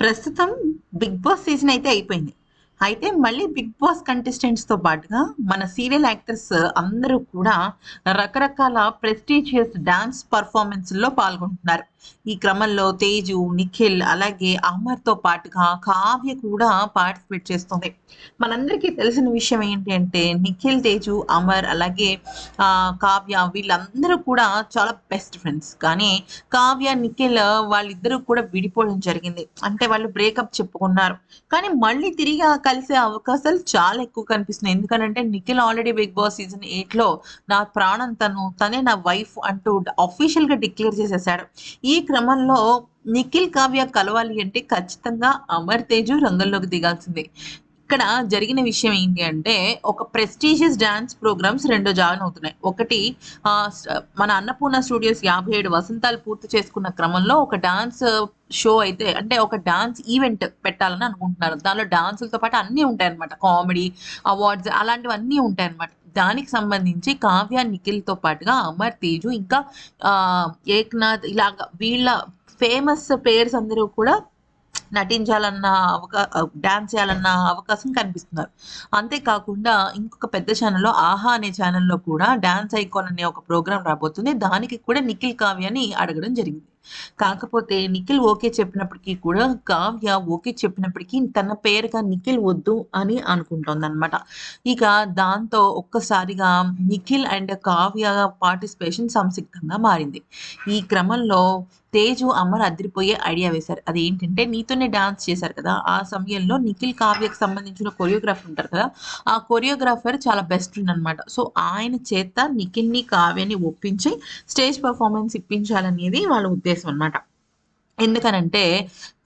ప్రస్తుతం big Boss season అయితే అయిపోయింది. అయితే మళ్ళీ బిగ్ బాస్ కంటెస్టెంట్స్తో పాటుగా మన సీరియల్ యాక్టర్స్ అందరూ కూడా రకరకాల ప్రెస్టీజియస్ డాన్స్ పర్ఫార్మెన్స్లో పాల్గొంటున్నారు. ఈ క్రమంలో తేజు నిఖిల్ అలాగే అమర్తో పాటుగా కావ్య కూడా పార్టిసిపేట్ చేస్తుంది. మనందరికీ తెలిసిన విషయం ఏంటి అంటే నిఖిల్ తేజు అమర్ అలాగే ఆ, కావ్య వీళ్ళందరూ కూడా చాలా బెస్ట్ ఫ్రెండ్స్ కానీ కావ్య నిఖిల్ వాళ్ళిద్దరూ కూడా విడిపోవడం జరిగింది. అంటే వాళ్ళు బ్రేకప్ చెప్పుకున్నారు. కానీ మళ్ళీ తిరిగి కలిసే అవకాశాలు చాలా ఎక్కువ కనిపిస్తున్నాయి. ఎందుకంటే Nikhil already Bigg Boss season ఎయిట్లో నా ప్రాణం తను తనే నా వైఫ్ అంటూ అఫీషియల్గా డిక్లేర్ చేసేసాడు. ఈ ఈ క్రమంలో నిఖిల్ కావ్య కలవాలి అంటే ఖచ్చితంగా అమర్ తేజు రంగంలోకి దిగాల్సిందే. ఇక్కడ జరిగిన విషయం ఏంటి అంటే ఒక ప్రెస్టీజియస్ డాన్స్ ప్రోగ్రామ్స్ రెండు జాయిన్ అవుతున్నాయి. ఒకటి మన అన్నపూర్ణ స్టూడియోస్ యాభై ఏడు వసంతాలు పూర్తి చేసుకున్న క్రమంలో ఒక డాన్స్ షో అయితే అంటే ఒక డాన్స్ ఈవెంట్ పెట్టాలని అనుకుంటున్నారు. దానిలో డాన్సులతో పాటు అన్నీ ఉంటాయి అనమాట కామెడీ అవార్డ్స్ అలాంటివన్నీ ఉంటాయి అనమాట దానికి సంబంధించి కావ్య నిఖిల్తో పాటుగా అమర్ తేజు ఇంకా ఏక్నాథ్ ఇలాగా వీళ్ళ ఫేమస్ పేర్స్ అందరూ కూడా నటించాలన్న అవకా డాన్స్ చేయాలన్న అవకాశం కనిపిస్తున్నారు. అంతేకాకుండా ఇంకొక పెద్ద ఛానల్లో ఆహా అనే ఛానల్లో కూడా డాన్స్ ఐకాన్ అనే ఒక ప్రోగ్రామ్ రాబోతుంది. దానికి కూడా నిఖిల్ కావ్యని అడగడం జరిగింది. కాకపోతే నిఖిల్ ఓకే చెప్పినప్పటికీ కూడా కావ్య ఓకే చెప్పినప్పటికీ తన పేరుగా నిఖిల్ వద్దు అని అనుకుంటుంది అనమాట ఇక దాంతో ఒక్కసారిగా నిఖిల్ అండ్ కావ్య పార్టిసిపేషన్ సంసిగ్ధంగా మారింది. ఈ క్రమంలో తేజు అమర్ అదిరిపోయే ఐడియా వేశారు. అది ఏంటంటే నీతోనే డాన్స్ చేశారు కదా. ఆ సమయంలో నిఖిల్ కావ్యకు సంబంధించిన కొరియోగ్రాఫర్ ఉంటారు కదా. ఆ కొరియోగ్రాఫర్ చాలా బెస్ట్ ఫ్రెండ్ అనమాట సో ఆయన చేత నిఖిల్ని కావ్యని ఒప్పించి స్టేజ్ పర్ఫార్మెన్స్ ఇప్పించాలనేది వాళ్ళ ఉద్దేశం. అనమాట ఎందుకనంటే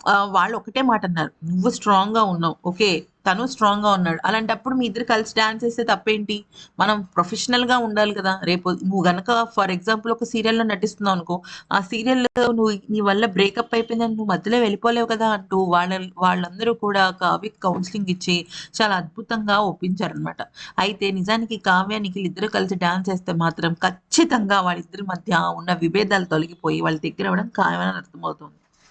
ఆ, వాళ్ళు ఒకటే మాట అన్నారు నువ్వు స్ట్రాంగ్గా ఉన్నావు. ఓకే తను స్ట్రాంగ్గా ఉన్నాడు. అలాంటప్పుడు మీ ఇద్దరు కలిసి డాన్స్ చేస్తే తప్పేంటి? మనం ప్రొఫెషనల్గా ఉండాలి కదా. రేపు నువ్వు గనక ఫర్ ఎగ్జాంపుల్ ఒక సీరియల్లో నటిస్తున్నావు అనుకో ఆ సీరియల్ నువ్వు నీ వల్ల బ్రేకప్ అయిపోయిందని నువ్వు మధ్యలో వెళ్ళిపోలేవు కదా అంటూ వాళ్ళ వాళ్ళందరూ కూడా కావ్యకి కౌన్సిలింగ్ ఇచ్చి చాలా అద్భుతంగా ఒప్పించారనమాట అయితే నిజానికి కావ్య నిఖిల్ ఇద్దరు కలిసి డాన్స్ చేస్తే మాత్రం ఖచ్చితంగా వాళ్ళిద్దరి మధ్య ఉన్న విభేదాలు తొలగిపోయి వాళ్ళ దగ్గర అవ్వడం ఖాయమని అర్థమవుతుంది.